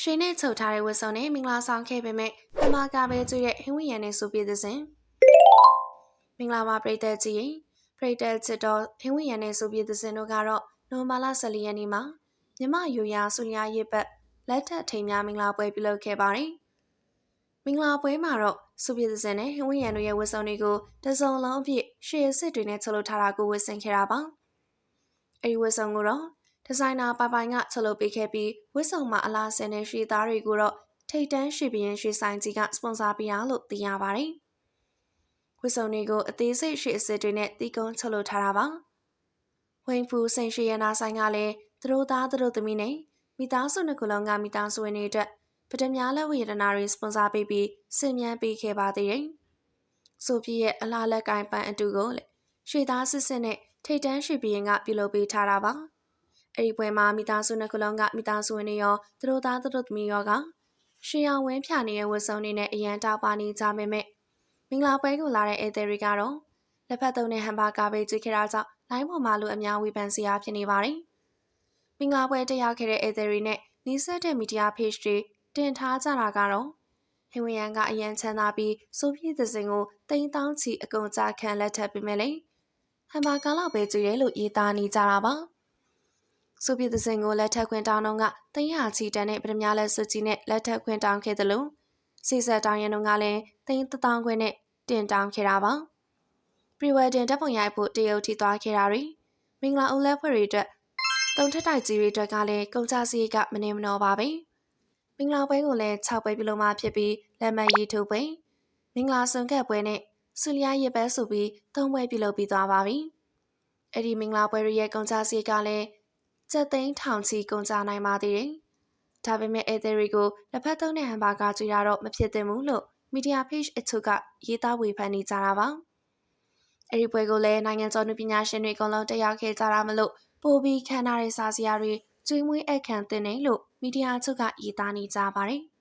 ရွှေနဲ့ချုပ်ထားတဲ့ဝတ်စုံနဲ့မင်္ဂလာဆောင်ခဲ့ပေမဲ့ပမာကပဲကျွေးတဲ့ဟင်းဝရံနဲ့ဆိုပြသစဉ်မင်္ဂလာပါပရိသတ်ကြီးရင်ပရိသတ်ချစ်တော်ဟင်းဝရံနဲ့ဆိုပြသစဉ်တို့ကတော့နိုမာလာ14ရက်နေ့မှာမြမယူရာဆုညာရစ်ပတ်လက်ထက်ထိန်များမင်္ဂလာပွဲပြုလုပ်ခဲ့ပါတယ်မင်္ဂလာပွဲမှာတော့စုပြသစဉ်နဲ့ဟင်းဝရံတို့ရဲ့ဝတ်စုံတွေကိုတစုံလုံးအဖြစ်ရွှေစစ်တွေနဲ့ချုပ်လုပ်ထားတာကိုဝတ်ဆင်ခဲ့တာပါအဲဒီဝတ်စုံကိုတော့ ဒီဇိုင်နာပိုင်ပိုင်ကချုပ်လုပ်ပေးခဲ့ပြီးဝတ်စုံမှာအလားဆင်တဲ့ရွှေသားတွေကိုတော့ထိတ်တန်းရွှေဘရင်ရွှေဆိုင်ကြီးကစပွန်ဆာပေးတာလို့သိရပါတယ်။ဝတ်စုံတွေကိုအသေးစိတ်ရွှေအစစ်တွေနဲ့တီးကုန်းချုပ်လုပ်ထားတာပါ။ဝိန်ဖူစိန်ရွှေရနာဆိုင်ကလည်းသူတို့သားသူတို့သမီးနဲ့မိသားစုနှစ်ခုလုံးကမိသားစုဝင်တွေအတွက်ပထမလက်ဝေဒနာတွေစပွန်ဆာပေးပြီးစင်မြန်းပေးခဲ့ပါသေးတယ်။ဆိုပြည့်ရဲ့အလားလက်ကိုင်းပန်းအတူကိုလေရွှေသားစစ်စစ်နဲ့ထိတ်တန်းရွှေဘရင်ကပြုလုပ်ပေးထားတာပါ။ အဲ့ဒီပွဲမှာမိသားစုနှစ်ခုလုံးကမိသားစုဝင်တွေရောသူတို့သားသူတို့သမီးရောကရှေးအောင်ဝင်းဖြာနေတဲ့ဝတ်စုံတွေနဲ့အရန်တောက်ပါနေကြပေမဲ့မင်္ဂလာပွဲကိုလာတဲ့ဧည့်သည်တွေကတော့လက်ဖက်သုံးတဲ့ဟမ်ဘာဂါပဲကြွေးခဲ့တာကြောင့်လိုင်းပေါ်မှာလူအများဝေဖန်စရာဖြစ်နေပါတယ်။မင်္ဂလာပွဲတက်ရောက်ခဲ့တဲ့ဧည့်သည်တွေနဲ့နီးစပ်တဲ့မီဒီယာ page တွေတင်ထားကြတာကတော့ဟင်ဝရန်ကအရန်ချမ်းသာပြီးဆိုပြည့်သစင်ကိုတိန်တောင်းချီအကုန်ကြခံလက်ထပ်ပေးမယ်လေ။ဟမ်ဘာဂါလောက်ပဲကြွေးရလို့ရေးသားနေကြတာပါ။ ဆိုဗီယက်သစင်ကိုလက်ထပ်ခွင့်တောင်းတော့ကတရချီတန်းနဲ့ပထမလက်စွကြီးနဲ့လက်ထပ်ခွင့်တောင်းခဲ့တယ်လို့စီဆက်တောင်းရန်တို့ကလည်းသိန်းတောင်းခွင့်နဲ့တင်တောင်းခဲ့တာပါပရီဝယ်တင်တပ်ပုံရိုက်ဖို့တရုတ်ထိသွားခဲ့တာတွေမင်္ဂလာဦးလက်ဖွဲ့တွေအတွက်တုံထက်တိုက်ကြီးတွေအတွက်ကလည်းကုန်ကြစည်ကမနေမနှောပါပဲမင်္ဂလာပွဲကိုလည်း6ပွဲပြုလုပ်မှဖြစ်ပြီးလက်မှတ်ရေးထိုးပွဲမင်္ဂလာဆွန်ကက်ပွဲနဲ့ဆူလျာရစ်ပဲဆိုပြီးသုံးပွဲပြုလုပ်ပြီးသွားပါပြီအဲ့ဒီမင်္ဂလာပွဲရဲ့ကုန်ကြစည်ကလည်း ကျက်သိန်းထောင်ချီကုန်ကြနိုင်ပါသေးတယ်။ဒါပေမဲ့အဲသီရီကိုလက်ဖက်သုံးတဲ့ဟမ်ဘာဂါကျွေးရတော့မဖြစ်သင့်ဘူးလို့မီဒီယာ page အချို့ကရေးသားဝေဖန်နေကြတာပါ။အဲဒီပွဲကိုလည်းနိုင်ငံကျော်လူပညာရှင်တွေအကုန်လုံးတက်ရောက်ခဲ့ကြတာမလို့ပိုပြီးခမ်းနားတဲ့စာစရာတွေကျွေးမွေးအခမ်းတင်တယ်လို့မီဒီယာအချို့ကရေးသားနေကြပါတယ်။